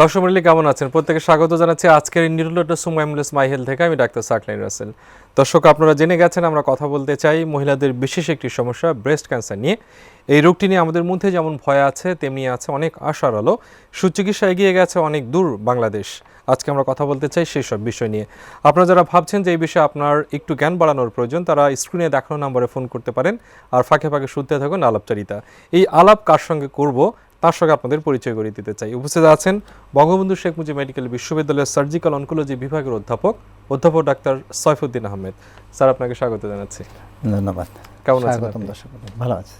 দর্শক মন্ডলী, কেমন আছেন? প্রত্যেকে স্বাগত জানাচ্ছি আজকের সুম অ্যাম্বুলেন্স মাই হেলথ থেকে। আমি ডাক্তার সাকলাইন রাসেল। দর্শক, আপনারা জেনে গেছেন, আমরা কথা বলতে চাই মহিলাদের বিশেষ একটি সমস্যা, ব্রেস্ট ক্যান্সার নিয়ে। এই রোগটি নিয়ে আমাদের মধ্যে যেমন ভয় আছে, তেমনি আছে অনেক আশার আলো। সুচিকিৎসা এগিয়ে গেছে অনেক দূর বাংলাদেশ। আজকে আমরা কথা বলতে চাই সেই সব বিষয় নিয়ে। আপনারা যারা ভাবছেন যে এই বিষয়ে আপনার একটু জ্ঞান বাড়ানোর প্রয়োজন, তারা স্ক্রিনে দেখানো নম্বরে ফোন করতে পারেন। আর ফাঁকে ফাঁকে শুনতে থাকুন আলাপচারিতা। এই আলাপ কার সঙ্গে করব তার সঙ্গে আপনাদের পরিচয় করে দিতে চাই। উপস্থিত আছেন বঙ্গবন্ধু শেখ মুজিব মেডিকেল বিশ্ববিদ্যালয়ের সার্জিক্যাল অনকোলজি বিভাগের অধ্যাপক অধ্যাপক ডাক্তার সৈফুদ্দিন আহমেদ। স্যার আপনাকে স্বাগত জানাচ্ছি। ধন্যবাদ। কেমন আছেন ভালো আছে।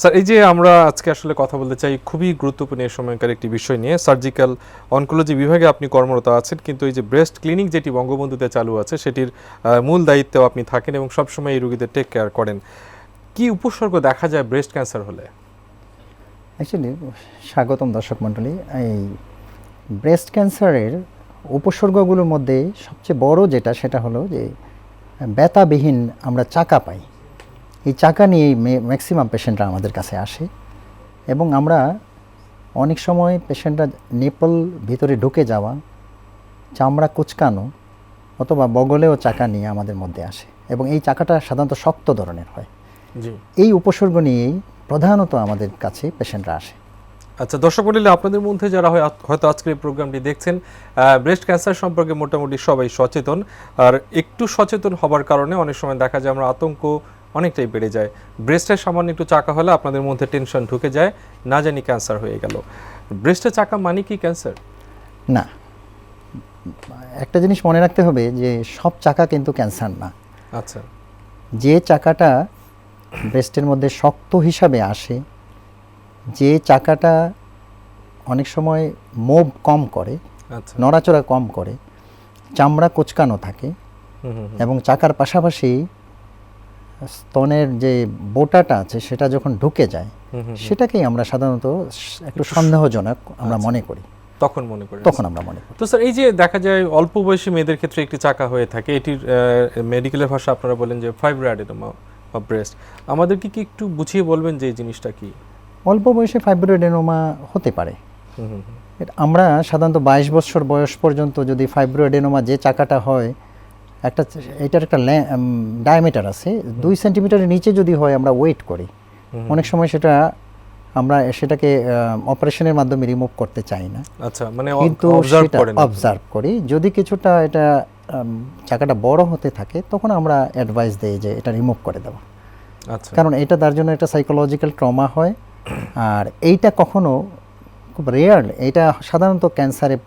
স্যার এই যে আমরা আজকে আসলে কথা বলতে চাই খুবই গুরুত্বপূর্ণ এই সময়কার একটি বিষয় নিয়ে। সার্জিক্যাল অনকোলজি বিভাগে আপনি কর্মরত আছেন কিন্তু এই যে ব্রেস্ট ক্লিনিক যেটি বঙ্গবন্ধুতে চালু আছে সেটির মূল দায়িত্বেও আপনি থাকেন এবং সবসময় এই রোগীদের টেক কেয়ার করেন। কি উপসর্গ দেখা যায় ব্রেস্ট ক্যান্সার হলে? অ্যাকচুয়ালি স্বাগতম দর্শক মণ্ডলী। এই ব্রেস্ট ক্যান্সারের উপসর্গগুলোর মধ্যে সবচেয়ে বড় যেটা সেটা হলো যে ব্যথাবিহীন আমরা চাকা পাই। এই চাকা নিয়েই ম্যাক্সিমাম পেশেন্টরা আমাদের কাছে আসে এবং আমরা অনেক সময় পেশেন্টরা নেপল ভিতরে ঢুকে যাওয়া চামড়া কুচকানো অথবা বগলেও চাকা নিয়ে আমাদের মধ্যে আসে এবং এই চাকাটা সাধারণত শক্ত ধরনের হয়। এই উপসর্গ নিয়েই প্রধানত আমাদের কাছে পেশেন্টরা আসে। আচ্ছা দর্শক মন্ডলী আপনাদের মধ্যে যারা হয় হয়তো আজকের এই প্রোগ্রামটি দেখছেন ব্রেস্ট ক্যান্সার সম্পর্কে মোটামুটি সবাই সচেতন। আর একটু সচেতন হবার কারণে অনেক সময় দেখা যায় আমরা আতঙ্ক অনেকটাই বেড়ে যায়। ব্রেস্টের সামান্য একটু চাকা হলে আপনাদের মধ্যে টেনশন ঢুকে যায় না জানি ক্যান্সার হয়ে গেল। ব্রেস্টের চাকা মানে কি ক্যান্সার? না। একটা জিনিস মনে রাখতে হবে যে সব চাকা কিন্তু ক্যান্সার না। আচ্ছা। যে চাকাটা ব্রেস্টের মধ্যে শক্ত হিসাবে আসে যে চাকাটা অনেক সময় মোভ কম করে আচ্ছা নড়াচড়া কম করে চামড়া কোচকানো থাকে। এবং চাকার পাশাপাশি স্তনের যে বোটাটা আছে সেটা যখন ঢুকে যায়। সেটাকেই আমরা সাধারণত একটু সন্দেহজনক আমরা আচ্ছা। মনে করি তখন মনে করি তখন আমরা মনে করি তো স্যার এই যে দেখা যায় অল্প বয়সী মেয়েদের ক্ষেত্রে একটি চাকা হয়ে থাকে এটির মেডিকেলের ভাষা আপনারা বলেন যে ফাইব্রোয়াডেনোমা বা ব্রেস্ট আমাদেরকে কি একটু বুঝিয়ে বলবেন যে এই জিনিসটা কি? অল্প বয়সে ফাইব্রোডেনোমা হতে পারে। আমরা সাধারণত বাইশ বছর বয়স পর্যন্ত যদি ফাইব্রোডেনোমা যে চাকাটা হয় একটা এটার একটা ডায়ামিটার আছে দুই সেন্টিমিটারের নিচে যদি হয় আমরা ওয়েট করি। অনেক সময় সেটা আমরা সেটাকে অপারেশনের মাধ্যমে রিমুভ করতে চাই না। আচ্ছা মানে কিন্তু অবজার্ভ করি। যদি কিছুটা এটা চাকাটা বড় হতে থাকে তখন আমরা অ্যাডভাইস দেই যে এটা রিমুভ করে দেওয়া। আচ্ছা। কারণ এটা তার জন্য একটা সাইকোলজিক্যাল ট্রমা হয়। আর এইটা কখনো খুব রেয়ার এটা সাধারণত ক্যান্সারে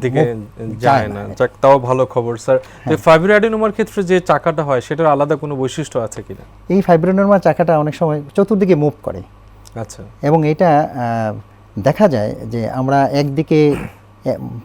দিকে যায় না। হ্যাঁ। যাক তাও ভালো খবর স্যার। যে ফাইব্রোয়াডেনোমার ক্ষেত্রে যে চাকাটা হয় সেটার আলাদা কোনো বৈশিষ্ট্য আছে কিনা? এই ফাইব্রোনোমা চাকাটা অনেক সময় চতুর্দিকে মুভ করে। আচ্ছা। এবং এটা দেখা যায় যে আমরা একদিকে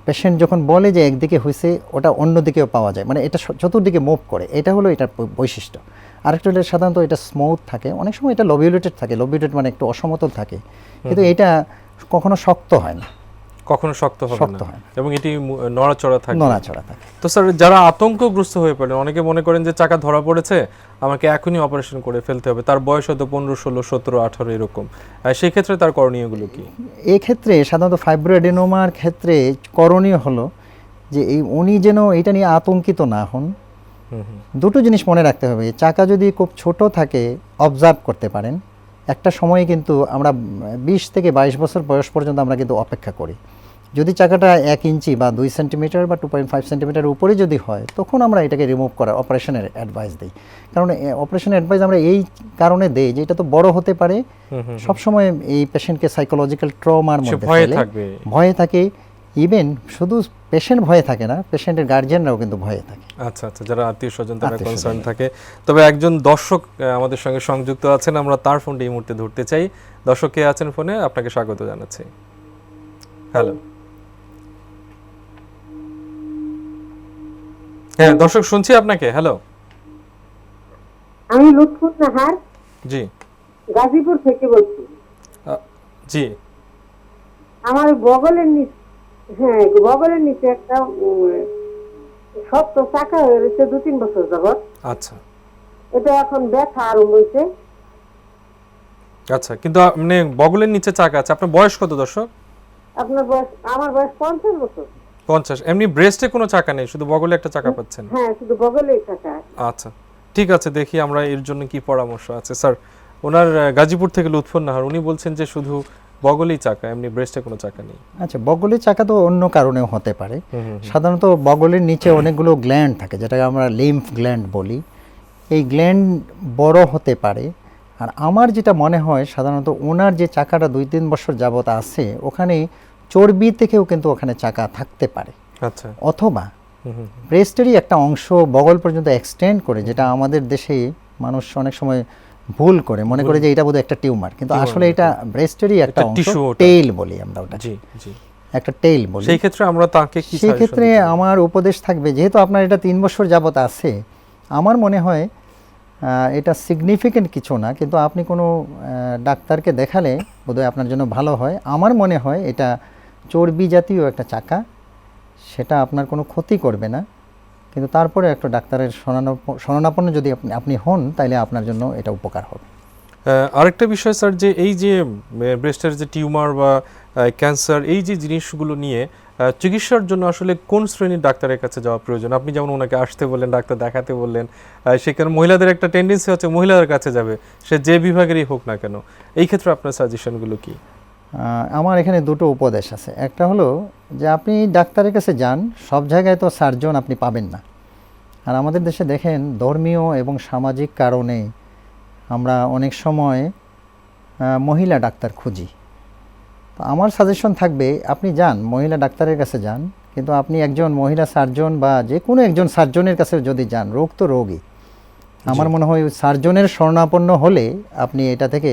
পেশেন্ট যখন বলে যে একদিকে হয়েছে ওটা অন্য দিকেও পাওয়া যায়। মানে এটা চতুর্দিকে মুভ করে। এটা হলো এটার বৈশিষ্ট্য। আরেকটা হলে সাধারণত এটা স্মুথ থাকে। অনেক সময় এটা লবিউলেটেড থাকে। লবিউলেটেড মানে একটু অসমতল থাকে। কিন্তু এটা কখনো শক্ত হয় না। কখনো শক্ত হবে শক্ত না। হয় এবং এটি নড়াচড়া থাকে। নড়াচড়া থাকে। তো স্যার যারা আতঙ্কগ্রস্ত হয়ে পড়েন অনেকে মনে করেন যে চাকা ধরা পড়েছে আমাকে এখনই অপারেশন করে ফেলতে হবে। তার বয়স হয়তো পনেরো ষোলো সতেরো আঠারো এরকম। সেই ক্ষেত্রে তার করণীয়গুলো কি? এই ক্ষেত্রে সাধারণত ফাইব্রোডেনোমার ক্ষেত্রে করণীয় হলো যে এই উনি যেন এটা নিয়ে আতঙ্কিত না হন। দুটো জিনিস মনে রাখতে হবে। চাকা যদি খুব ছোট থাকে অবজার্ভ করতে পারেন। একটা সময়ে কিন্তু আমরা বিশ থেকে বাইশ বছর বয়স পর্যন্ত আমরা কিন্তু অপেক্ষা করি। যদি চাকাটা এক ইঞ্চি বা দুই সেন্টিমিটার বা টু পয়েন্ট ফাইভ সেন্টিমিটার উপরে যদি হয় তখন আমরা এটাকে রিমুভ করার অপারেশনের অ্যাডভাইস দিই। কারণ অপারেশনের অ্যাডভাইস আমরা এই কারণে দেই যে এটা তো বড় হতে পারে। সবসময় এই পেশেন্টকে সাইকোলজিক্যাল ট্রমার মধ্যে ভয়ে থাকে। ইভেন শুধু পেশেন্ট ভয়ে থাকে না পেশেন্টের গার্জিয়ানরাও কিন্তু ভয়ে থাকে। আচ্ছা আচ্ছা যারা আত্মীয় স্বজন তারা কনসার্ন থাকে। তবে একজন দর্শক আমাদের সঙ্গে সংযুক্ত আছেন আমরা তার ফোনটা এই মুহূর্তে ধরতে চাই। দর্শক কে আছেন ফোনে আপনাকে স্বাগত জানাচ্ছি। হ্যালো হ্যাঁ দর্শক শুনছি আপনাকে। হ্যালো আমি লুৎফুন নাহার জি। গাজীপুর থেকে বলছি। জি। আমার বগলের নিচে হ্যাঁ বগলের নিচে একটা শক্ত চাকা হয়ে রয়েছে দু তিন বছর যাবৎ। আচ্ছা। এটা এখন ব্যথা আরম্ভ হয়েছে। আচ্ছা কিন্তু মানে বগলের নিচে চাকা আছে। আপনার বয়স কত দর্শক? আপনার বয়স আমার বয়স পঞ্চাশ বছর। পঞ্চাশ। এমনি ব্রেস্টে কোনো চাকা নেই শুধু বগলে একটা চাকা পাচ্ছেন? হ্যাঁ শুধু বগলেই থাকা আচ্ছা ঠিক আছে দেখি আমরা এর জন্য কি পরামর্শ আছে। স্যার ওনার গাজীপুর থেকে লুৎফর নাহার উনি বলছেন যে শুধু বগলেই চাকা এমনি ব্রেস্টে কোনো চাকা নেই। আচ্ছা বগলের চাকা তো অন্য কারণেও হতে পারে। সাধারণত বগলের নিচে অনেকগুলো গ্ল্যান্ড থাকে যেটাকে আমরা লিম্ফ গ্ল্যান্ড বলি। এই গ্ল্যান্ড বড় হতে পারে। আর আমার যেটা মনে হয় সাধারণত ওনার যে চাকাটা দুই তিন বছর যাবত আছে ওখানে চর্বি থেকেও কিন্তু ওখানে চাকা থাকতে পারে। আচ্ছা। অথবা ব্রেস্টেরই একটা অংশ বগল পর্যন্ত এক্সটেন্ড করে যেটা আমাদের দেশে মানুষ অনেক সময় ভুল করে মনে করে যে এটা বোধহয় একটা টিউমার কিন্তু আসলে এটা ব্রেস্টেরই একটা অংশ টেইল বলি আমরা ওটা জি জি। একটা টেইল বলি। সেই ক্ষেত্রে আমরা তাকে কি সেই ক্ষেত্রে আমার উপদেশ থাকবে যেহেতু আপনার এটা তিন বছর যাবত আছে আমার মনে হয় এটা সিগনিফিকেন্ট কিছু না কিন্তু আপনি কোনো ডাক্তারকে দেখালে বোধহয় আপনার জন্য ভালো হয়। আমার মনে হয় এটা চর্বি জাতীয় একটা চাকা সেটা আপনার কোনো ক্ষতি করবে না। কিন্তু তারপরে একটা ডাক্তারের শরণাপন্ন যদি আপনি আপনি হন তাহলে আপনার জন্য এটা উপকার হবে। আরেকটা বিষয় স্যার, যে এই যে ব্রেস্টের যে টিউমার বা ক্যান্সার, এই যে জিনিসগুলো নিয়ে চিকিৎসার জন্য আসলে কোন শ্রেণির ডাক্তারের কাছে যাওয়া প্রয়োজন? আপনি যেমন ওনাকে আসতে বললেন, ডাক্তার দেখাতে বললেন সেখানে মহিলাদের একটা টেন্ডেন্সি হচ্ছে মহিলাদের কাছে যাবে, সে যে বিভাগেরই হোক না কেন। এই ক্ষেত্রে আপনার সাজেশনগুলো কি? আমার এখানে দুটো উপদেশ আছে। একটা হলো যে আপনি ডাক্তারের কাছে যান সব জায়গায় তো সার্জন আপনি পাবেন না। আর আমাদের দেশে দেখেন ধর্মীয় এবং সামাজিক কারণে আমরা অনেক সময় মহিলা ডাক্তার খুঁজি। তো আমার সাজেশন থাকবে আপনি যান মহিলা ডাক্তারের কাছে যান কিন্তু আপনি একজন মহিলা সার্জন বা যে কোনো একজন সার্জনের কাছে যদি যান রোগ তো রোগই। আমার মনে হয় সার্জনের স্বর্ণাপন্ন হলে আপনি এটা থেকে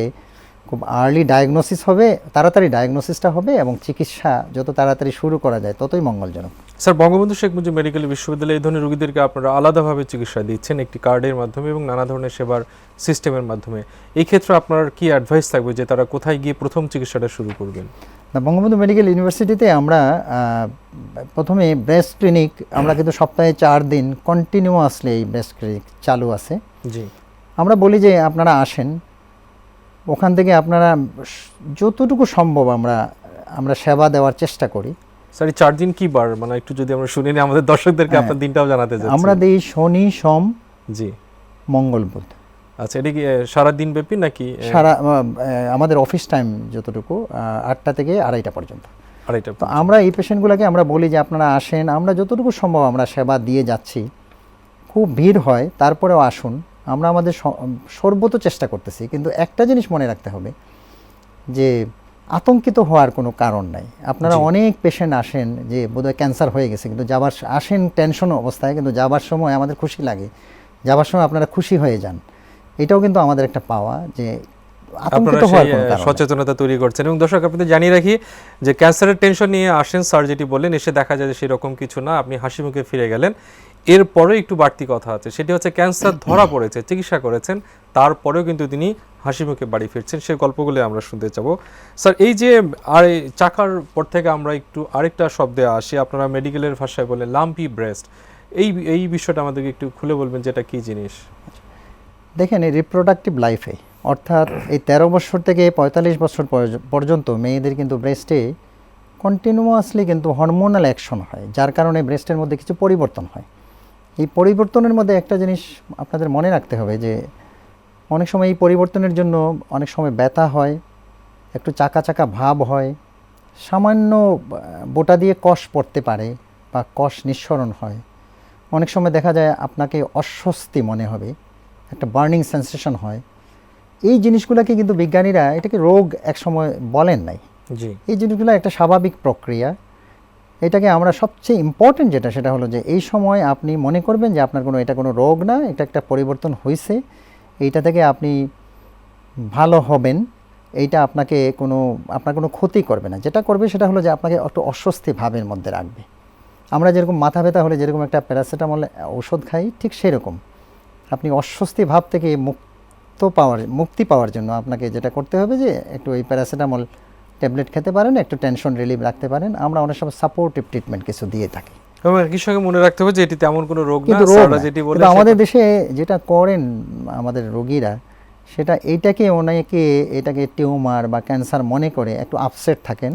খুব আর্লি ডায়াগনোসিস হবে তাড়াতাড়ি ডায়াগনোসিসটা হবে এবং চিকিৎসা যত তাড়াতাড়ি শুরু করা যায় ততই মঙ্গলজনক। স্যার বঙ্গবন্ধু শেখ মুজিব মেডিকেল বিশ্ববিদ্যালয়ে এই ধরনের রোগীদেরকে আপনারা আলাদাভাবে চিকিৎসা দিচ্ছেন একটি কার্ডের মাধ্যমে এবং নানা ধরনের সেবার সিস্টেমের মাধ্যমে। এই ক্ষেত্রে আপনার কি অ্যাডভাইস থাকবে যে তারা কোথায় গিয়ে প্রথম চিকিৎসাটা শুরু করবেন? না, বঙ্গবন্ধু মেডিকেল ইউনিভার্সিটিতে আমরা প্রথমে ব্রেস্ট ক্লিনিক আমরা কিন্তু সপ্তাহে চার দিন কন্টিনিউয়াসলি এই ব্রেস্ট ক্লিনিক চালু আছে। জি। আমরা বলি যে আপনারা আসেন ওখান থেকে আপনারা যতটুকু সম্ভব আমরা আমরা সেবা দেওয়ার চেষ্টা করি। স্যার চার দিন কি বার? মানে একটু যদি আমরা শুনি নি আমাদের দর্শকদেরকে হ্যাঁ। আপনার দিনটাও জানাতে চাচ্ছি। আমরা দেই শনি সোম জি। মঙ্গল বুধ। আচ্ছা এটা কি সারা দিন ব্যাপী নাকি সারা আমাদের অফিস টাইম যতটুকু আটটা থেকে আড়াইটা পর্যন্ত। আড়াইটা তো আমরা এই পেশেন্টগুলোকে আমরা বলি যে আপনারা আসেন আমরা যতটুকু সম্ভব আমরা সেবা দিয়ে যাচ্ছি। খুব ভিড় হয় তারপরেও আসুন। আমরা আমাদের স- সর্বত চেষ্টা করতেছি কিন্তু একটা জিনিস মনে রাখতে হবে যে আতঙ্কিত হওয়ার কোনো কারণ নাই। আপনারা অনেক পেশেন্ট আসেন যে বোধহয় ক্যান্সার হয়ে গেছে কিন্তু যাবার আসেন টেনশন অবস্থায় কিন্তু যাবার সময় আমাদের খুশি লাগে। যাবার সময় আপনারা খুশি হয়ে যান। এটাও কিন্তু আমাদের একটা পাওয়া যে আপনারা সেই। সচেতনতা তৈরি করছেন। এবং দর্শক আপনাদের জানিয়ে রাখি যে ক্যান্সারের টেনশন নিয়ে আসেন স্যার যেটি বললেন এসে দেখা যায় যে সেরকম কিছু না। আপনি হাসি মুখে ফিরে গেলেন। এরপরে একটু বাড়তি কথা আছে। সেটি হচ্ছে ক্যান্সার ধরা পড়েছে চিকিৎসা করেছেন। তারপরেও কিন্তু তিনি হাসি মুখে বাড়ি ফিরছেন। সেই গল্পগুলো আমরা শুনতে চাবো। স্যার এই যে আর চাকার পর থেকে আমরা একটু আরেকটা শব্দে আসি। আপনারা মেডিকেলের ভাষায় বলেন লাম্পি ব্রেস্ট এই এই বিষয়টা আমাদেরকে একটু খুলে বলবেন যে এটা কি জিনিস? দেখেন এই রিপ্রোডাক্টিভ লাইফে অর্থাৎ এই তেরো বছর থেকে পঁয়তাল্লিশ বছর পর্য- পর্যন্ত মেয়েদের কিন্তু ব্রেস্টে কন্টিনিউয়াসলি কিন্তু হরমোনাল অ্যাকশন হয়, যার কারণে ব্রেস্টের মধ্যে কিছু পরিবর্তন হয়। এই পরিবর্তনের মধ্যে একটা জিনিস আপনাদের মনে রাখতে হবে যে, অনেক সময় এই পরিবর্তনের জন্য অনেক সময় ব্যথা হয়, একটু চাকা চাকা ভাব হয়, সামান্য বোটা দিয়ে কষ পড়তে পারে বা কষ নিঃসরণ হয়। অনেক সময় দেখা যায় আপনাকে অস্বস্তি মনে হবে, একটা বার্নিং সেন্সেশন হয়। এই জিনিসগুলোকে কিন্তু বিজ্ঞানীরা এটাকে রোগ একসময় বলেন নাই। জি। এই জিনিসগুলো একটা স্বাভাবিক প্রক্রিয়া। এটাকে আমরা সবচেয়ে ইম্পর্টেন্ট যেটা সেটা হলো যে এই সময় আপনি মনে করবেন যে আপনার কোনো এটা কোনো রোগ না এটা একটা পরিবর্তন হয়েছে এইটা থেকে আপনি ভালো হবেন। এইটা আপনাকে কোনো আপনার কোনো ক্ষতি করবে না। যেটা করবে সেটা হলো যে আপনাকে একটু অস্বস্তি ভাবের মধ্যে রাখবে। আমরা যেরকম মাথা ব্যথা হলে যেরকম একটা প্যারাসিটামল ওষুধ খাই ঠিক সেরকম। আপনি অস্বস্তি ভাব থেকে মুক্ত পাওয়ার মুক্তি পাওয়ার জন্য আপনাকে যেটা করতে হবে যে একটু এই প্যারাসিটামল ট্যাবলেট খেতে পারেন একটু টেনশন রিলিফ রাখতে পারেন। আমরা অনেক সময় সাপোর্টিভ ট্রিটমেন্ট কিছু দিয়ে থাকি। এবং একই সঙ্গে মনে রাখতে হবে যে এটি তেমন কোনো রোগ না রোগ যেটি বলে আমাদের দেশে যেটা করেন আমাদের রোগীরা সেটা এইটাকে অনেকে এটাকে টিউমার বা ক্যান্সার মনে করে একটু আপসেট থাকেন।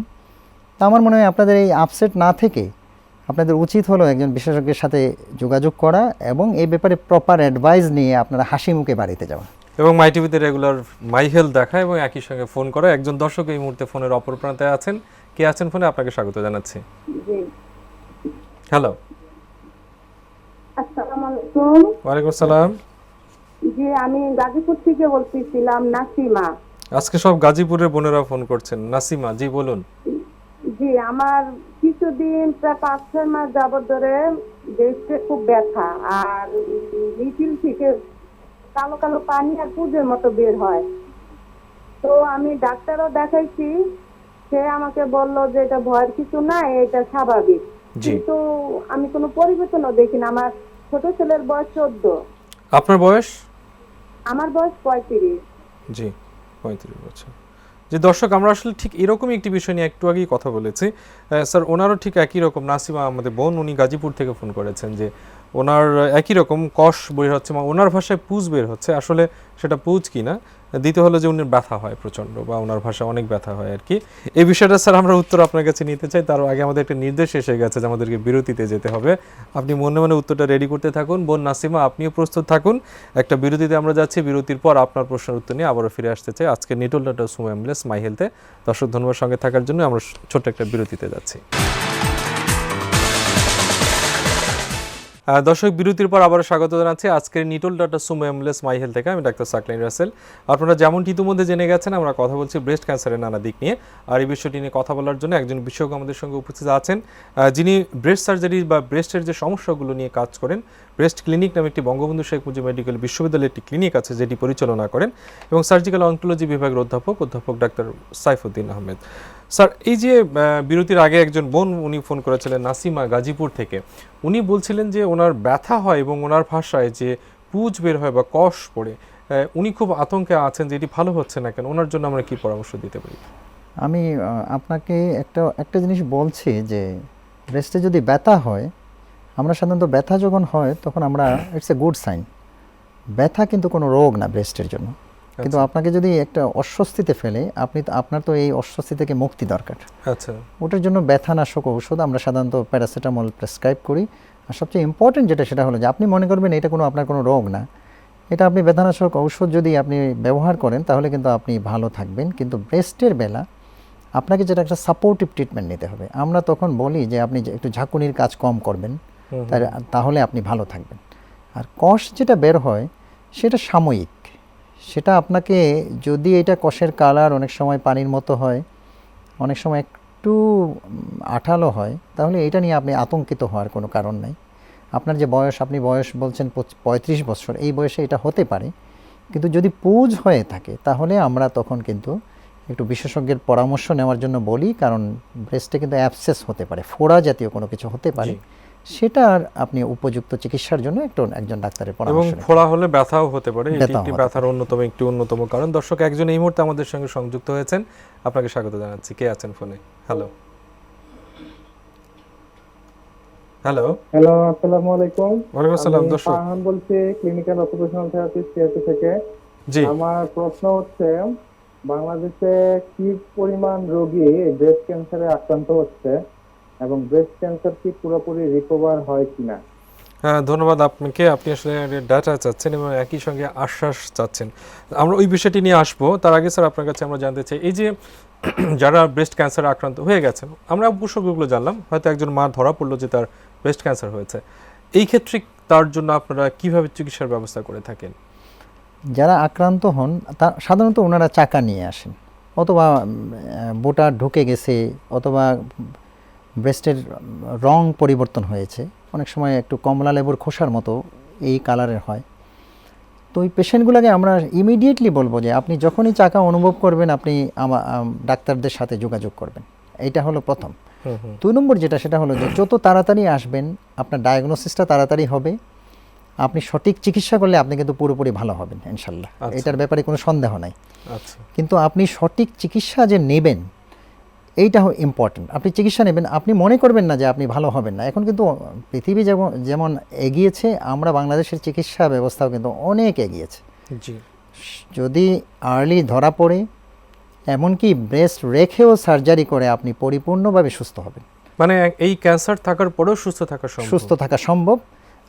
তা আমার মনে হয় আপনাদের এই আপসেট না থেকে আপনাদের উচিত হলো একজন বিশেষজ্ঞের সাথে যোগাযোগ করা এবং এই ব্যাপারে প্রপার অ্যাডভাইস নিয়ে আপনারা হাসি মুখে বাড়িতে যাওয়া। এবং মাই টিভিতে রেগুলার মাই হেলথ দেখা এবং একই সঙ্গে ফোন করা। একজন দর্শক এই মুহূর্তে ফোনের অপর প্রান্তে আছেন। কে আছেন ফোনে আপনাকে স্বাগত জানাচ্ছি। হ্যালো ওয়ালাইকুম আসসালাম। জি আমি গাজীপুর থেকে বলতেছিলাম নাসিমা। আজকে সব গাজীপুরের বোনেরা ফোন করছেন। নাসিমা জি বলুন। জি আমার কিছুদিন প্রায় পাঁচ ছয় মাস যাবত ধরে খুব ব্যথা। আর থেকে কালো কালো পানি আর পুজোর মতো বের হয়। তো আমি ডাক্তারও দেখাইছি সে আমাকে বলল যে এটা ভয়ের কিছু না এটা স্বাভাবিক। কিন্তু আমি কোনো পরিবর্তনও দেখি না আমার ছোট ছেলের বয়স চোদ্দ। আপনার বয়স? আমার বয়স পঁয়ত্রিশ। জি পঁয়ত্রিশ বছর। যে দর্শক আমরা আসলে ঠিক এরকমই একটি বিষয় নিয়ে একটু আগেই কথা বলেছি। স্যার ওনারও ঠিক একই রকম নাসিমা আমাদের বোন উনি গাজীপুর থেকে ফোন করেছেন যে ওনার, একই রকম কষ বের হচ্ছে বা ওনার ভাষায় পুজ বের হচ্ছে। আসলে সেটা পুজ কি না? দ্বিতীয় হলো যে উনি ব্যথা হয় প্রচণ্ড, বা ওনার ভাষায় অনেক ব্যথা হয় আর কি। এই বিষয়টা স্যার আমরা উত্তর আপনার কাছে নিতে চাই। তার আগে আমাদের একটা নির্দেশ এসে গেছে যে আমাদেরকে বিরতিতে যেতে হবে। আপনি মনে মনে উত্তরটা রেডি করতে থাকুন। বোন নাসিমা, আপনিও প্রস্তুত থাকুন। একটা বিরতিতে আমরা যাচ্ছি। বিরতির পর আপনার প্রশ্নের উত্তর নিয়ে আবারও ফিরে আসতে চাই। আজকে Nitol Tata Sumo ambulance my হেলথে। দর্শক, ধন্যবাদ সঙ্গে থাকার জন্য আমরা ছোট্ট একটা বিরতিতে যাচ্ছি। দর্শক, বিরতির পর আবারও স্বাগত জানাচ্ছি আজকের Nitol Tata Sumo ambulance my health থেকে। আমি ডাক্তার সাকলাইন রাসেল। আপনারা যেমনটি ইতিমধ্যে জেনে গেছেন, আমরা কথা বলছি ব্রেস্ট ক্যান্সারের নানা দিক নিয়ে। আর এই বিষয়টি নিয়ে কথা বলার জন্য একজন বিশেষজ্ঞ আমাদের সঙ্গে উপস্থিত আছেন যিনি ব্রেস্ট সার্জারি বা ব্রেস্টের যে সমস্যাগুলো নিয়ে কাজ করেন, ব্রেস্ট ক্লিনিক নামে একটি বঙ্গবন্ধু শেখ মুজিব মেডিকেল বিশ্ববিদ্যালয়ের একটি ক্লিনিক আছে যেটি পরিচালনা করেন এবং সার্জিক্যাল অঙ্কোলজি বিভাগের অধ্যাপক অধ্যাপক ডাক্তার সাইফুদ্দিন আহমেদ। স্যার, এই যে বিরতির আগে একজন বোন উনি ফোন করেছিলেন, নাসিমা গাজীপুর থেকে। উনি বলছিলেন যে, ওনার ব্যথা হয় এবং ওনার ভাষায় যে পুজ বের হয় বা কষ পড়ে উনি খুব আতঙ্কে আছেন যে এটি ভালো হচ্ছে না কেন। ওনার জন্য আমরা কি পরামর্শ দিতে পারি? আমি আপনাকে একটা একটা জিনিস বলছি যে ব্রেস্টে যদি ব্যথা হয়, আমরা সাধারণত ব্যথা যখন হয়, তখন আমরা ইটস এ গুড সাইন ব্যথা কিন্তু কোনো রোগ না ব্রেস্টের জন্য। কিন্তু আপনাকে যদি একটা অস্বস্তিতে ফেলে আপনি তো আপনার তো এই অস্বস্তি থেকে মুক্তি দরকার। আচ্ছা। ওটার জন্য ব্যথানাশক ঔষধ আমরা সাধারণত প্যারাসিটামল প্রেসক্রাইব করি। আর সবচেয়ে ইম্পর্টেন্ট যেটা সেটা হলো যে আপনি মনে করবেন এটা কোনো আপনার কোনো রোগ না। এটা আপনি ব্যথানাশক ঔষধ যদি আপনি ব্যবহার করেন তাহলে কিন্তু আপনি ভালো থাকবেন। কিন্তু ব্রেস্টের বেলা আপনাকে যেটা একটা সাপোর্টিভ ট্রিটমেন্ট নিতে হবে। আমরা তখন বলি যে আপনি একটু ঝাঁকুনির কাজ কম করবেন তাহলে আপনি ভালো থাকবেন। আর কষ যেটা বের হয় সেটা সাময়িক। সেটা আপনাকে যদি এটা কষের কালার অনেক সময় পানির মতো হয়, অনেক সময় একটু আঠালো হয়, তাহলে এটা নিয়ে আপনি আতঙ্কিত হওয়ার কোনো কারণ নেই। আপনার যে বয়স, আপনি বয়স বলছেন পঁয়ত্রিশ বছর, এই বয়সে এটা হতে পারে। কিন্তু যদি পুজ হয়ে থাকে, তাহলে আমরা তখন কিন্তু একটু বিশেষজ্ঞের পরামর্শ নেওয়ার জন্য বলি, কারণ ব্রেস্টে কিন্তু অ্যাবসেস হতে পারে, ফোড়া জাতীয় কোনো কিছু হতে পারে। জি। আর আপনি উপযুক্ত চিকিৎসার জন্য একটু একজন ডাক্তারের পরামর্শ নেবেন। ফোড়া হলে ব্যথাও হতে পারে। এটি একটি ব্যথার অন্যতম একটি অন্যতম কারণ। দর্শক একজন এই মুহূর্তে আমাদের সঙ্গে সংযুক্ত হয়েছেন। আপনাকে স্বাগত জানাচ্ছি। কে আছেন ফোনে? হ্যালো হ্যালো হ্যালো আসসালামু আলাইকুম। ওয়ালাইকুম আসসালাম দর্শক। ফারহান বলছি ক্লিনিক্যাল অকুপেশনাল থেরাপিস্ট সিআরপি থেকে। জি। আমার প্রশ্ন হচ্ছে বাংলাদেশে কি পরিমাণ রোগী ব্রেস্ট ক্যান্সারে আক্রান্ত হচ্ছে? এবং ব্রেস্ট ক্যান্সার কি পুরোপুরি রিকভার হয় কিনা? হ্যাঁ ধন্যবাদ আপনাকে। আপনি আসলে ডাটা চাচ্ছেন এবং একই সঙ্গে আশ্বাস চাচ্ছেন। আমরা ওই বিষয়টি নিয়ে আসব। তার আগে স্যার আপনার কাছে আমরা জানতে চাই এই যে যারা ব্রেস্ট ক্যান্সারে আক্রান্ত হয়ে গেছেন আমরা উপসর্গগুলো জানলাম। হয়তো একজন মা ধরা পড়ল যে তার ব্রেস্ট ক্যান্সার হয়েছে। এই ক্ষেত্রে তার জন্য আপনারা কীভাবে চিকিৎসার ব্যবস্থা করে থাকেন? যারা আক্রান্ত হন তা সাধারণত ওনারা চাকা নিয়ে আসেন। অথবা বোটা ঢুকে গেছে অথবা ব্রেস্টের রং পরিবর্তন হয়েছে। অনেক সময় একটু কমলা লেবুর খোসার মতো এই কালারের হয়। তো ওই পেশেন্টগুলোকে আমরা ইমিডিয়েটলি বলব যে আপনি যখনই চাকা অনুভব করবেন আপনি আমা- ডাক্তারদের সাথে যোগাযোগ করবেন। এইটা হলো প্রথম। দুই নম্বর যেটা সেটা হলো যে যত তাড়াতাড়ি আসবেন আপনার ডায়াগনোসিসটা তাড়াতাড়ি হবে। আপনি সঠিক চিকিৎসা করলে আপনি কিন্তু পুরোপুরি ভালো হবেন ইনশাল্লাহ। আচ্ছা। এটার ব্যাপারে কোনো সন্দেহ নাই। আচ্ছা। কিন্তু আপনি সঠিক চিকিৎসা যে নেবেন এইটা ইম্পর্টেন্ট আপনি চিকিৎসা নেবেন আপনি মনে করবেন না যে আপনি ভালো হবেন না। এখন কিন্তু পৃথিবী যেমন যেমন এগিয়েছে আমরা বাংলাদেশের চিকিৎসা ব্যবস্থাও কিন্তু অনেক এগিয়েছে। জি। যদি আর্লি ধরা পড়ে এমনকি ব্রেস্ট রেখেও সার্জারি করে আপনি পরিপূর্ণভাবে সুস্থ হবেন। মানে এই ক্যান্সার থাকার পরেও সুস্থ থাকা সম্ভব? সুস্থ থাকা সম্ভব।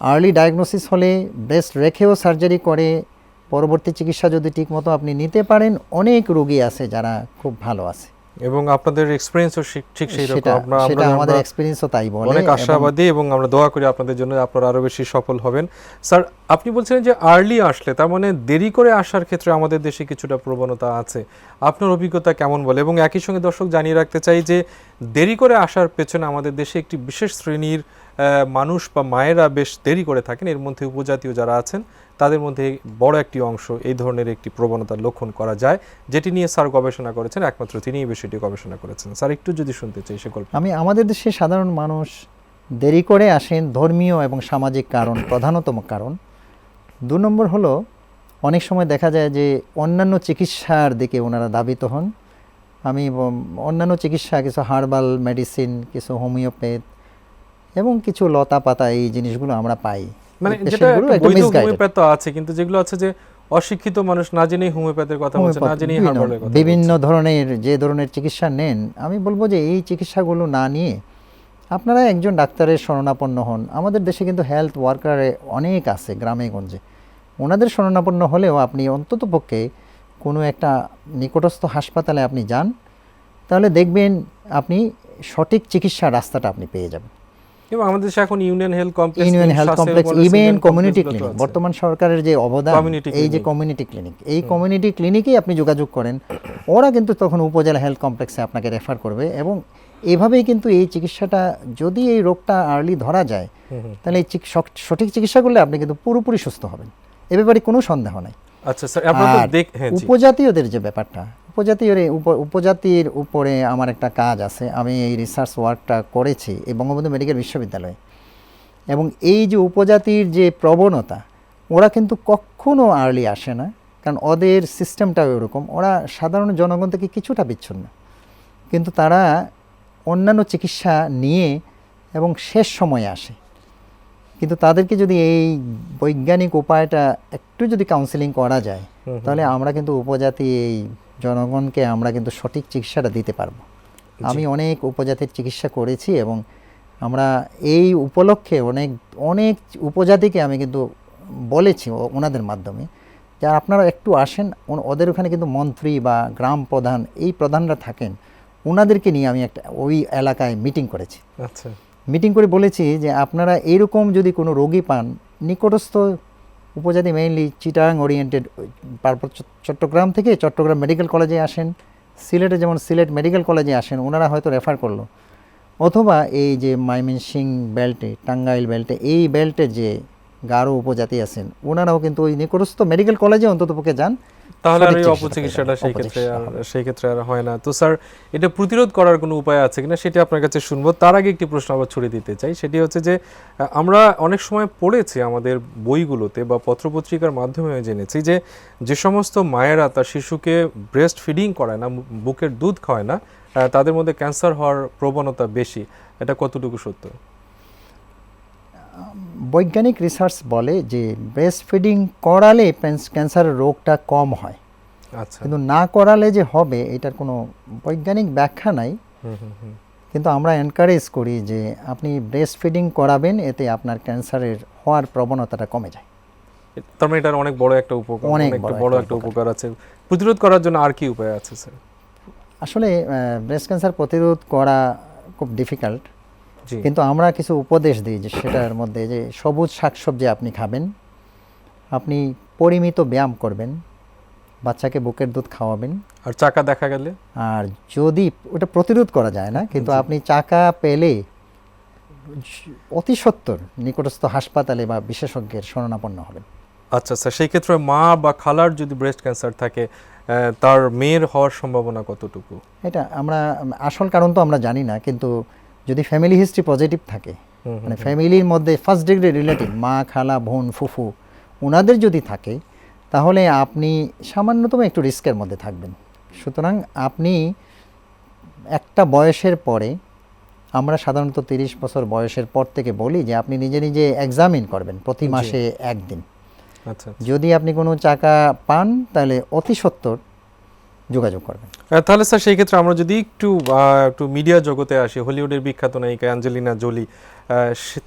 আর্লি ডায়াগনোসিস হলে ব্রেস্ট রেখেও সার্জারি করে পরবর্তী চিকিৎসা যদি ঠিকমতো আপনি নিতে পারেন অনেক রোগী আছে যারা খুব ভালো আছে। এবং আপনাদের এক্সপেরিয়েন্সও ঠিক সেই রকম। আমরা- আমরা- আমাদের এক্সপেরিয়েন্সও তাই বলে অনেক আশাবাদী এবং আমরা দোয়া করি আপনাদের জন্য আপনারা আরও বেশি সফল হবেন। স্যার আপনি বলছিলেন যে আর্লি আসলে তার মানে দেরি করে আসার ক্ষেত্রে আমাদের দেশে কিছুটা প্রবণতা আছে। আপনার অভিজ্ঞতা কেমন বলে? এবং একই সঙ্গে দর্শক জানিয়ে রাখতে চাই যে দেরি করে আসার পেছনে আমাদের দেশে একটি বিশেষ শ্রেণির মানুষ বা মায়েরা বেশ দেরি করে থাকেন। এর মধ্যে উপজাতীয় যারা আছেন, তাদের মধ্যে বড় একটি অংশ এই ধরনের একটি প্রবণতা লক্ষণ করা যায়, যেটি নিয়ে স্যার গবেষণা করেছেন। একমাত্র তিনিই বিষয়টি গবেষণা করেছেন। স্যার, একটু যদি শুনতে চাই সে গল্প আমি, আমাদের দেশে সাধারণ মানুষ দেরি করে আসেন ধর্মীয় এবং সামাজিক কারণ প্রধানতম কারণ। দু নম্বর হলো, অনেক সময় দেখা যায় যে অন্যান্য চিকিৎসার দিকে ওনারা দাবিত হন। আমি অন্যান্য চিকিৎসা, কিছু হার্বাল মেডিসিন, কিছু হোমিওপ্যাথ এবং কিছু লতা পাতা এই জিনিসগুলো আমরা পাই। মানে যেটা। হোমিওপ্যাথ আছে কিন্তু যেগুলো আছে যে অশিক্ষিত মানুষ না জেনেই হোমিওপ্যাথের কথা বলছে না জেনেই হার্বালের কথা বিভিন্ন ধরনের যে ধরনের চিকিৎসা নেন আমি বলব যে এই চিকিৎসাগুলো না নিয়ে আপনারা একজন ডাক্তারের শরণাপন্ন হন। আমাদের দেশে কিন্তু হেলথ ওয়ার্কারে অনেক আছে গ্রামে গঞ্জে। ওনাদের শরণাপন্ন হলেও আপনি অন্তত পক্ষে কোনো একটা নিকটস্থ হাসপাতালে আপনি যান তাহলে দেখবেন আপনি সঠিক চিকিৎসা রাস্তাটা আপনি পেয়ে যাবেন। এবং আমাদের দেশে এখন union health complex union health complex even community clinic বর্তমান সরকারের যে অবদান এই যে কমিউনিটি ক্লিনিক এই কমিউনিটি ক্লিনিকেই আপনি যোগাযোগ করেন ওরা কিন্তু তখন উপজেলা হেলথ কমপ্লেক্সে আপনাকে রেফার করবে এবং এভাবেই কিন্তু এই চিকিৎসাটা যদি এই রোগটা আর্লি ধরা যায় তাহলে এই সঠিক চিকিৎসা করলে আপনি কিন্তু পুরোপুরি সুস্থ হবেন। এ ব্যাপারে কোনো সন্দেহ নাই। আচ্ছা স্যার আপনারা তো দেখ উপজাতীয়দের যে ব্যাপারটা উপজাতীয় উপ- উপজাতির উপরে আমার একটা কাজ আছে। আমি এই রিসার্চ ওয়ার্কটা করেছি এই বঙ্গবন্ধু মেডিকেল বিশ্ববিদ্যালয়ে। এবং এই যে উপজাতির যে প্রবণতা, ওরা কিন্তু কখনো আর্লি আসে না। কারণ ওদের সিস্টেমটাও এরকম। ওরা সাধারণ জনগণ থেকে কিছুটা বিচ্ছিন্ন। কিন্তু তারা অন্যান্য চিকিৎসা নিয়ে এবং শেষ সময়ে আসে। কিন্তু তাদেরকে যদি এই বৈজ্ঞানিক উপায়টা একটু যদি কাউন্সিলিং করা যায় তাহলে আমরা কিন্তু উপজাতি এই জনগণকে আমরা কিন্তু সঠিক চিকিৎসাটা দিতে পারব। আমি অনেক উপজাতির চিকিৎসা করেছি এবং আমরা এই উপলক্ষে অনেক অনেক উপজাতিকে আমি কিন্তু বলেছি ও- ওনাদের মাধ্যমে যে আপনারা একটু আসেন ওদের ওখানে কিন্তু মন্ত্রী বা গ্রাম প্রধান এই প্রধানরা থাকেন ওনাদেরকে নিয়ে আমি একটা ওই এলাকায় মিটিং করেছি। আচ্ছা। মিটিং করে বলেছি যে আপনারা এইরকম যদি কোনো রোগী পান নিকটস্থ উপজাতি মেইনলি চিটাং ওরিয়েন্টেড তারপর চট্টগ্রাম থেকে চট্টগ্রাম মেডিকেল কলেজে আসেন, সিলেটে যেমন সিলেট মেডিকেল কলেজে আসেন, ওনারা হয়তো রেফার করল। অথবা এই যে মাইমিনসিং বেল্টে টাঙ্গাইল বেল্টে এই বেল্টে যে গারো উপজাতি আছেন। ওনারাও কিন্তু ওই নিকটস্থ মেডিকেল কলেজে অন্ততপক্ষে যান। তাহলে আর এই অপচিকিৎসাটা সেই ক্ষেত্রে আর সেই ক্ষেত্রে আর হয় না। তো স্যার এটা প্রতিরোধ করার কোনো উপায় আছে কিনা সেটা আপনার কাছে শুনব। তার আগে একটি প্রশ্ন আবার ছড়িয়ে দিতে চাই। সেটি হচ্ছে যে আমরা অনেক সময় পড়েছি আমাদের বইগুলোতে বা পত্রপত্রিকার মাধ্যমে জেনেছি যে যে সমস্ত মায়েরা তার শিশুকে ব্রেস্ট ফিডিং করায় না বুকের দুধ খাওয়ায় না তাদের মধ্যে ক্যান্সার হওয়ার প্রবণতা বেশি। এটা কতটুকু সত্য? বৈজ্ঞানিক রিসার্চ বলে যে ব্রেস্ট ফিডিং করালে ক্যান্সারের রোগটা কম হয়। আচ্ছা। কিন্তু না করালে যে হবে এটার কোনো বৈজ্ঞানিক ব্যাখ্যা নাই। কিন্তু আমরা এনকারেজ করি যে আপনি ব্রেস্ট ফিডিং করাবেন এতে আপনার ক্যান্সারের হওয়ার প্রবণতাটা কমে যায়। তার মানে এটার অনেক বড় একটা উপকার অনেক বড় একটা উপকার। আছে। প্রতিরোধ করার জন্য আর কি উপায় আছে স্যার? আসলে ব্রেস্ট ক্যান্সার প্রতিরোধ করা খুব ডিফিকাল্ট কিন্তু আমরা কিছু উপদেশ দিই যে সেটার মধ্যে যে সবুজ শাকসবজি আপনি খাবেন আপনি পরিমিত ব্যায়াম করবেন বাচ্চাকে বুকের দুধ খাওয়াবেন। আর চাকা দেখা গেলে? আর যদি ওটা প্রতিরোধ করা যায় না কিন্তু আপনি চাকা পেলে অতি সত্বর নিকটস্থ হাসপাতালে বা বিশেষজ্ঞের শরণাপন্ন হবেন। আচ্ছা আচ্ছা সেই ক্ষেত্রে মা বা খালার যদি ব্রেস্ট ক্যান্সার থাকে তার মেয়ের হওয়ার সম্ভাবনা কতটুকু? এটা আমরা আসল কারণ তো আমরা জানি না কিন্তু যদি ফ্যামিলি হিস্ট্রি পজিটিভ থাকে মানে ফ্যামিলির মধ্যে ফার্স্ট ডিগ্রি রিলেটিভ মা খালা বোন ফুফু ওনাদের যদি থাকে তাহলে আপনি সামান্যতম একটু রিস্কের মধ্যে থাকবেন। সুতরাং আপনি একটা বয়সের পরে আমরা সাধারণত তিরিশ বছর বয়সের পর থেকে বলি যে আপনি নিজে নিজে এক্সামিন করবেন প্রতি মাসে একদিন। আচ্ছা যদি আপনি কোনো চাকা পান তাহলে অতি সত্বর যোগাযোগ করবেন। তাহলে স্যার সেই ক্ষেত্রে আমরা যদি একটু একটু মিডিয়া জগতে আসি হলিউডের বিখ্যাত নায়িকা অ্যাঞ্জেলিনা জোলি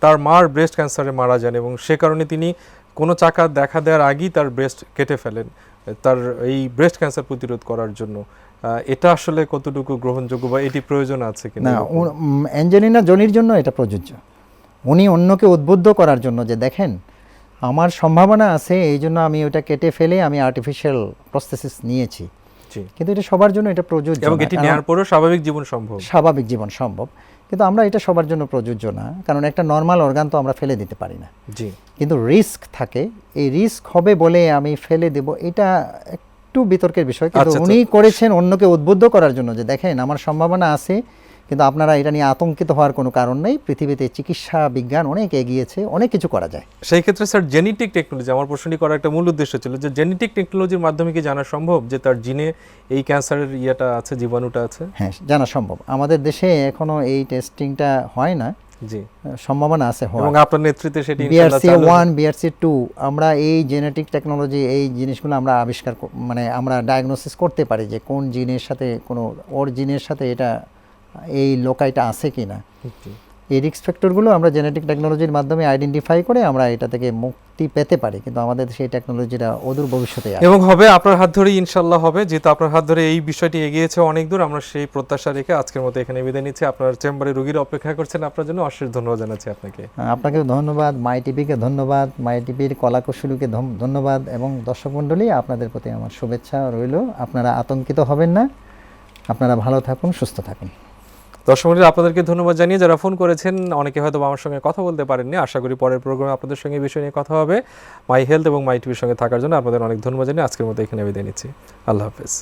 তার মার ব্রেস্ট ক্যান্সারে মারা যান এবং সে কারণে তিনি কোনো চাকা দেখা দেওয়ার আগেই তার ব্রেস্ট কেটে ফেলেন তার এই ব্রেস্ট ক্যান্সার প্রতিরোধ করার জন্য। এটা আসলে কতটুকু গ্রহণযোগ্য বা এটি প্রয়োজন আছে কিনা? না অ্যাঞ্জেলিনা জলির জন্য এটা প্রযোজ্য। উনি অন্যকে উদ্বুদ্ধ করার জন্য যে দেখেন আমার সম্ভাবনা আছে এই জন্য আমি ওটা কেটে ফেলে আমি আর্টিফিশিয়াল প্রসেসিস নিয়েছি। কিন্তু এটা সবার জন্য এটা প্রযোজ্য এবং এটি নেওয়ার পরেও স্বাভাবিক জীবন সম্ভব। স্বাভাবিক জীবন সম্ভব। কিন্তু আমরা এটা সবার জন্য প্রযোজ্য না কারণ একটা নর্মাল অর্গান তো আমরা ফেলে দিতে পারি না। জি। কিন্তু রিস্ক থাকে এই রিস্ক হবে বলে আমি ফেলে দেব এটা একটু বিতর্কের বিষয়। কিন্তু আচ্ছা, উনি করেছেন অন্যকে উদ্বুদ্ধ করার জন্য যে দেখেন আমার সম্ভাবনা আছে কিন্তু আপনারা এটা নিয়ে আতঙ্কিত হওয়ার কোনো কারণ নেই। পৃথিবীতে চিকিৎসা বিজ্ঞান অনেক এগিয়েছে অনেক কিছু করা যায়। সেই ক্ষেত্রে স্যার জেনেটিক টেকনোলজি আমার প্রশ্নটি করার একটা মূল উদ্দেশ্য ছিল যে জেনেটিক টেকনোলজির মাধ্যমে কি জানা সম্ভব যে তার জিনে এই ক্যান্সারের ইয়েটা আছে জীবাণুটা আছে? হ্যাঁ জানা সম্ভব। আমাদের দেশে এখনও এই টেস্টিংটা হয় না। জি। সম্ভাবনা আছে এবং আপনার নেতৃত্বে সেটি বিআরসি ওয়ান বিআরসি টু আমরা এই জেনেটিক টেকনোলজি এই জিনিসগুলো আমরা আবিষ্কার মানে আমরা ডায়াগনোসিস করতে পারি যে কোন জিনের সাথে কোনো ওর জিনের সাথে এটা এই লোকাইটা আছে কি না এই রিক্স ফ্যাক্টরগুলো আমরা জেনেটিক টেকনোলজির মাধ্যমে আইডেন্টিফাই করে আমরা এটা থেকে মুক্তি পেতে পারি কিন্তু আমাদের সেই টেকনোলজিটা অদূর ভবিষ্যতে এবং হবে আপনার হাত ধরেই ইনশাল্লাহ হবে যেহেতু আপনার হাত ধরে এই বিষয়টি এগিয়েছে অনেক দূর আমরা সেই প্রত্যাশা রেখে আজকের মতো এখানে বিদায় নিচ্ছি। আপনার চেম্বারে রুগীর অপেক্ষা করছেন আপনার জন্য অশেষ ধন্যবাদ জানাচ্ছি আপনাকে। আপনাকে ধন্যবাদ মাই টিভিকে ধন্যবাদ মাই টিভির কলাকুশলীকে ধন্যবাদ এবং দর্শক মণ্ডলী আপনাদের প্রতি আমার শুভেচ্ছা রইল। আপনারা আতঙ্কিত হবেন না। আপনারা ভালো থাকুন সুস্থ থাকুন। দর্শক মন্ডলী, আপনাদেরকে ধন্যবাদ জানিয়ে যারা ফোন করেছেন, অনেকে হয়তো আমার সঙ্গে কথা বলতে পারেননি। আশা করি পরের প্রোগ্রামে আপনাদের সঙ্গে এই বিষয় নিয়ে কথা হবে। মাই হেলথ এবং মাই টিভির সঙ্গে থাকার জন্য আপনাদের অনেক ধন্যবাদ জানিয়ে আজকের মতো এখানে বিদায় নিচ্ছি। আল্লাহ হাফেজ।